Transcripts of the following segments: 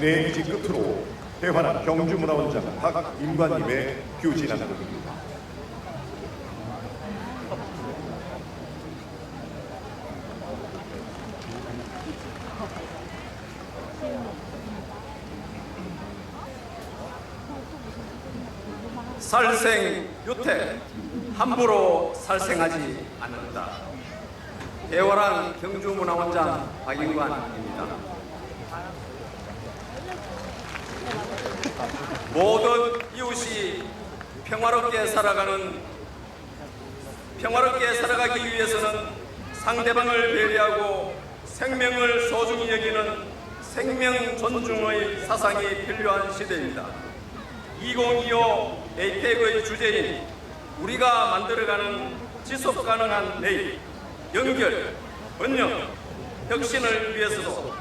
내기지 끝으로 대환한 경주문화원장 박임관님의 규진항입니다. 살생 유태 함부로 살생하지 않는다. 대화랑 경주문화원장 박인관입니다. 모든 이웃이 평화롭게 살아가는 평화롭게 살아가기 위해서는 상대방을 배려하고 생명을 소중히 여기는 생명 존중의 사상이 필요한 시대입니다. 2025 에이펙의 주제인 우리가 만들어가는 지속 가능한 내일, 연결, 번영, 혁신을 위해서도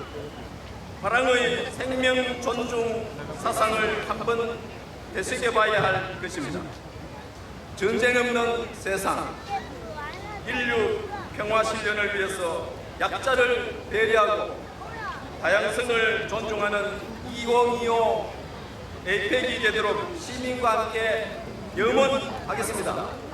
화랑의 생명 존중 사상을 한번 되새겨봐야 할 것입니다. 전쟁 없는 세상, 인류 평화 실현을 위해서 약자를 배려하고 다양성을 존중하는 2025 에이펙이 되도록 시민과 함께 염원하겠습니다.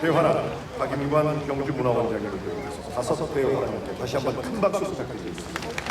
대환한 박임관 경주문화원장님을 비롯해서 다섯 대환한님께 다시 한번 큰 박수 부탁드리겠습니다.